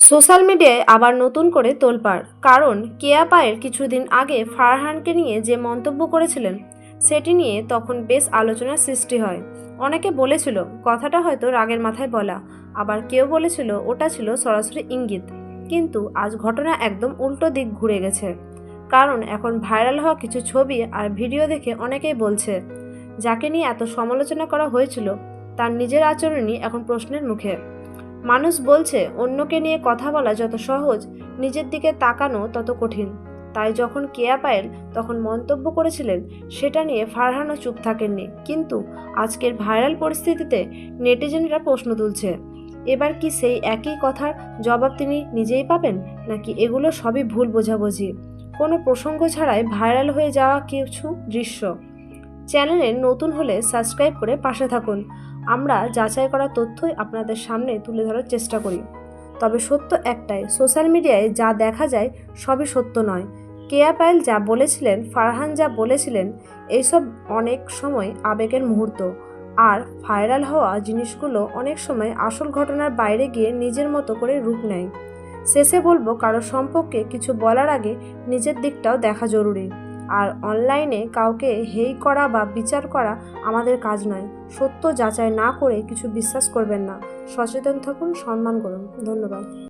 Social মিডিয়ায় আবার নতুন করে তোলপাড়। কারণ কেয়া পায়ের কিছুদিন আগে ফারহানকে নিয়ে যে মন্তব্য করেছিলেন, সেটি নিয়ে তখন বেশ আলোচনার সৃষ্টি হয়। অনেকে বলেছিল, কথাটা হয়তো রাগের মাথায় বলা। আবার কেউ বলেছিল, ওটা ছিল সরাসরি ইঙ্গিত। কিন্তু আজ ঘটনা একদম উল্টো দিক ঘুরে গেছে। কারণ এখন ভাইরাল হওয়া কিছু ছবি আর ভিডিও দেখে অনেকেই বলছে, যাকে নিয়ে এত সমালোচনা করা হয়েছিল, তার নিজের আচরণই এখন প্রশ্নের মুখে। মানুষ বলছে, অন্যকে নিয়ে কথা বলা যত সহজ, নিজের দিকে তাকানো তত কঠিন। তাই যখন কেয়া পায়েল তখন মন্তব্য করেছিলেন, সেটা নিয়ে ফারহানও চুপ থাকেননি। কিন্তু আজকের ভাইরাল পরিস্থিতিতে নেটিজেনরা প্রশ্ন তুলছে, এবার কি সেই একই কথার জবাব তিনি নিজেই পাবেন, নাকি এগুলো সবই ভুল বোঝাবুঝি? কোনো প্রসঙ্গ ছাড়াই ভাইরাল হয়ে যাওয়া কিছু দৃশ্য। চ্যানেলে নতুন হলে সাবস্ক্রাইব করে পাশে থাকুন। আমরা যাচাই করা তথ্যই আপনাদের সামনে তুলে ধরার চেষ্টা করি। তবে সত্য একটাই, সোশ্যাল মিডিয়ায় যা দেখা যায় সবই সত্য নয়। কেয়া পায়েল যা বলেছিলেন, ফারহান যা বলেছিলেন, এইসব অনেক সময় আবেগের মুহূর্ত। আর ভাইরাল হওয়া জিনিসগুলো অনেক সময় আসল ঘটনার বাইরে গিয়ে নিজের মতো করে রূপ নেয়। শেষে বলব, কারও সম্পর্কে কিছু বলার আগে নিজের দিকটাও দেখা জরুরি। আর অনলাইনে কাউকে হেই করা বা বিচার করা আমাদের কাজ নয়। সত্য যাচাই না করে কিছু বিশ্বাস করবেন না। সচেতন থাকুন, সম্মান করুন। ধন্যবাদ।